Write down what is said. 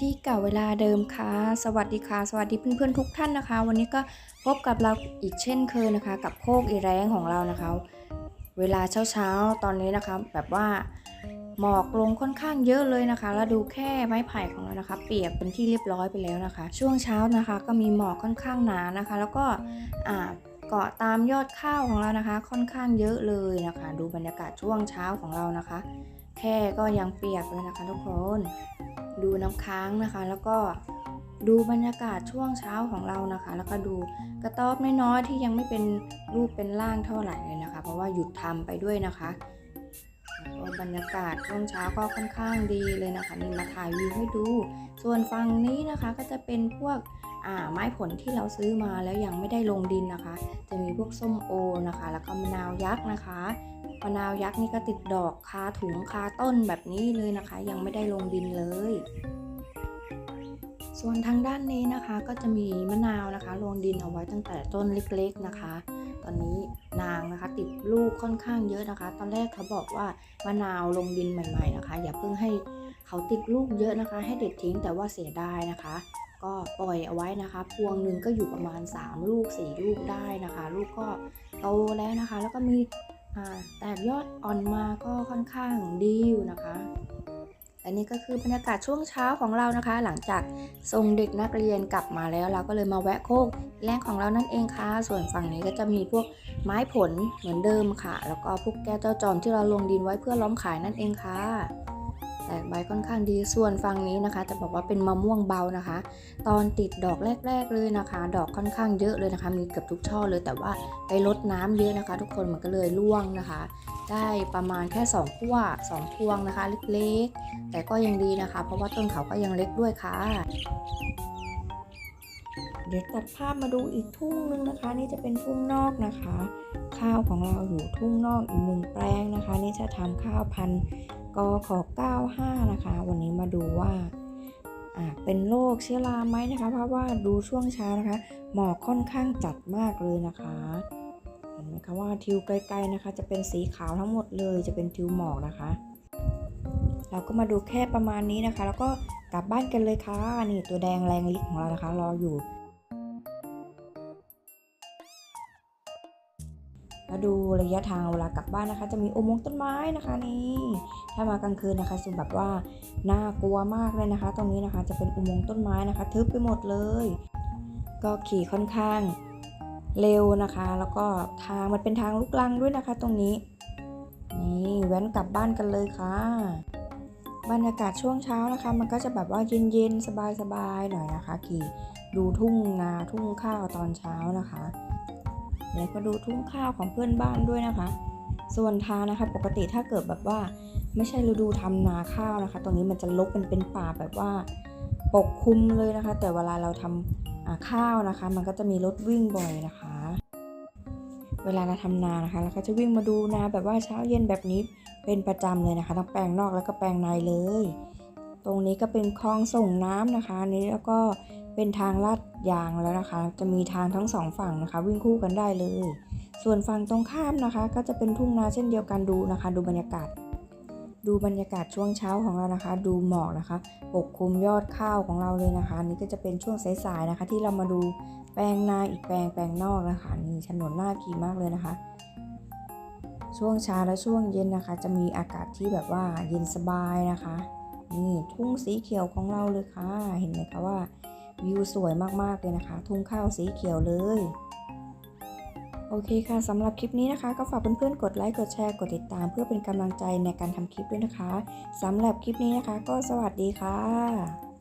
ที่เก่าเวลาเดิมค่ะ สวัสดีค่ะ สวัสดีเพื่อนๆทุกท่านนะคะ วันนี้ก็พบกับเราอีกเช่นเคยนะคะ กับโคกอีแรงของเรานะคะ เวลาเช้าๆตอนนี้นะคะ แบบว่าหมอกลงค่อนข้างเยอะเลยนะคะ แล้วดูแค่ไม้ไผ่ของเรานะคะ เปียกเป็นที่เรียบร้อยไปแล้วนะคะ ช่วงเช้านะคะ ก็มีหมอกค่อนข้างหนานะคะ แล้วก็อ่าเกาะตามยอดข้าวของเรานะคะ ค่อนข้างเยอะเลยนะคะ ดูบรรยากาศช่วงเช้าของเรานะคะ แค่ก็ยังเปียกเลยนะคะทุกคน ดูน้ำค้างนะคะ แล้วก็ดูบรรยากาศช่วงเช้าของเรานะคะ แล้วก็ดูกระต๊อบน้อยๆที่ยังไม่เป็นรูปเป็นร่างเท่าไหร่เลยนะคะ เพราะว่าหยุดทำไปด้วยนะคะแล้วก็บรรยากาศช่วงเช้าก็ค่อนข้างดีเลยนะคะนี่มาถ่ายวิวให้ดู ส่วนฝั่งนี้นะคะก็จะเป็นพวก ไม้ผลที่เราซื้อมาแล้วยังไม่ได้ลงดินนะคะ จะมีพวกส้มโอนะคะ แล้วก็มะนาวยักษ์นะคะมะนาวยักษ์นี่ก็ติดดอกคาถุงคาต้นแบบนี้เลยนะคะ ยังไม่ได้ลงดินเลย ส่วนทางด้านนี้นะคะก็จะมีมะนาวนะคะ ลงดินเอาไว้ตั้งแต่ต้นเล็กๆนะคะ ตอนนี้นางนะคะติดลูกค่อนข้างเยอะนะคะ ตอนแรกเขาบอกว่ามะนาวลงดินใหม่ ๆนะคะ อย่าเพิ่งให้เขาติดลูกเยอะนะคะ ให้เด็ดทิ้งแต่ว่าเสียดายนะคะ ก็ปล่อยเอาไว้นะคะ พวงหนึ่งก็อยู่ประมาณ 3 ลูก 4 ลูกได้นะคะ ลูกก็โตแล้วนะคะ แล้วก็มีแตกยอดอ่อนมาก็ค่อนข้างดีอยู่นะคะและนี่ก็คือบรรยากาศช่วงเช้าของเรานะคะ หลังจากส่งเด็กนักเรียนกลับมาแล้ว เราก็เลยมาแวะโคกแรงของเรานั่นเองค่ะ ส่วนฝั่งนี้ก็จะมีพวกไม้ผลเหมือนเดิมค่ะ แล้วก็พวกแก้วเจ้าจอมที่เราลงดินไว้เพื่อล้อมขายนั่นเองค่ะ แตกใบค่อนข้างดีส่วนฝั่งนี้นะคะ จะบอกว่าเป็นมะม่วงเบานะคะ ตอนติดดอกแรก ๆเลยนะคะ ดอกค่อนข้างเยอะเลยนะคะ มีเกือบทุกช่อเลยแต่ว่าไปลดน้ำเยอะนะคะ ทุกคนมันก็เลยร่วงนะคะ ได้ประมาณแค่2ขั้ว2พวงนะคะเล็กๆ แต่ก็ยังดีนะคะ เพราะว่าต้นเขาก็ยังเล็กด้วยค่ะเดี๋ยวตัดภาพมาดูอีกทุ่งนึงนะคะ นี่จะเป็นทุ่งนอกนะคะ ข้าวของเราอยู่ทุ่งนอกอีกหนึ่งแปลงนะคะ นี่จะทำข้าวพันธุ์ กขอ95 นะคะ วันนี้มาดูว่าเป็นโรคเชื้อราไหมนะคะ เพราะว่าดูช่วงเช้านะคะ หมอกค่อนข้างจัดมากเลยนะคะเห็นไหมคะว่าทิวไกลๆนะคะ จะเป็นสีขาวทั้งหมดเลย จะเป็นทิวหมอกนะคะ เราก็มาดูแค่ประมาณนี้นะคะ แล้วก็กลับบ้านกันเลยค่ะนี่ตัวแดงแรงลิกของเรานะคะ รออยู่ แล้วดูระยะทางเวลากลับบ้านนะคะ จะมีอุโมงค์ต้นไม้นะคะนี่ถ้ามากลางคืนนะคะสุแบบว่าน่ากลัวมากเลยนะคะ ตรงนี้นะคะจะเป็นอุโมงค์ต้นไม้นะคะ ทึบไปหมดเลย ก็ขี่ค่อนข้างเร็วนะคะ แล้วก็ทางมันเป็นทางลูกลังด้วยนะคะ ตรงนี้นี่แว้นกลับบ้านกันเลยค่ะ บรรยากาศช่วงเช้านะคะ มันก็จะแบบว่าเย็นๆสบายๆหน่อยนะคะ ขี่ดูทุ่งนาทุ่งข้าวตอนเช้านะคะ แล้วก็ดูทุ่งข้าวของเพื่อนบ้านด้วยนะคะ ส่วนทางนะคะ ปกติถ้าเกิดแบบว่า ไม่ใช่ฤดูทำนาข้าวนะคะ ตรงนี้มันจะลกเป็นเป็นป่าแบบว่าปกคลุมเลยนะคะ แต่เวลาเราทำอ่าข้าวนะคะ มันก็จะมีรถวิ่งบ่อยนะคะ เวลาเราทำนานะคะเราก็จะวิ่งมาดูนาแบบว่าเช้าเย็นแบบนี้เป็นประจำเลยนะคะทั้งแปลงนอกแล้วก็แปลงในเลย ตรงนี้ก็เป็นคลองส่งน้ำนะคะนนี้แล้วก็ เป็นทางลาดยางแล้วนะคะ จะมีทางทั้งสองฝั่งนะคะ วิ่งคู่กันได้เลย ส่วนฝั่งตรงข้ามนะคะ ก็จะเป็นทุ่งนาเช่นเดียวกันดูนะคะ ดูบรรยากาศ ดูบรรยากาศช่วงเช้าของเรานะคะ ดูหมอกนะคะ ปกคลุมยอดข้าวของเราเลยนะคะนี่ก็จะเป็นช่วงสายๆนะคะ ที่เรามาดูแปลงนาอีกแปลงแปลงนอกนะคะนี่ถนนหน่าขี่มากเลยนะคะ ช่วงเช้าและช่วงเย็นนะคะ จะมีอากาศที่แบบว่าเย็นสบายนะคะนี่ทุ่งสีเขียวของเราเลยค่ะ เห็นไหมคะว่า วิวสวยมากๆเลยนะคะ ทุ่งข้าวสีเขียวเลย โอเคค่ะสำหรับคลิปนี้นะคะ ก็ฝากเพื่อนๆกดไลค์กดแชร์กดติดตาม เพื่อเป็นกำลังใจในการทำคลิปด้วยนะคะสำหรับคลิปนี้นะคะ ก็สวัสดีค่ะ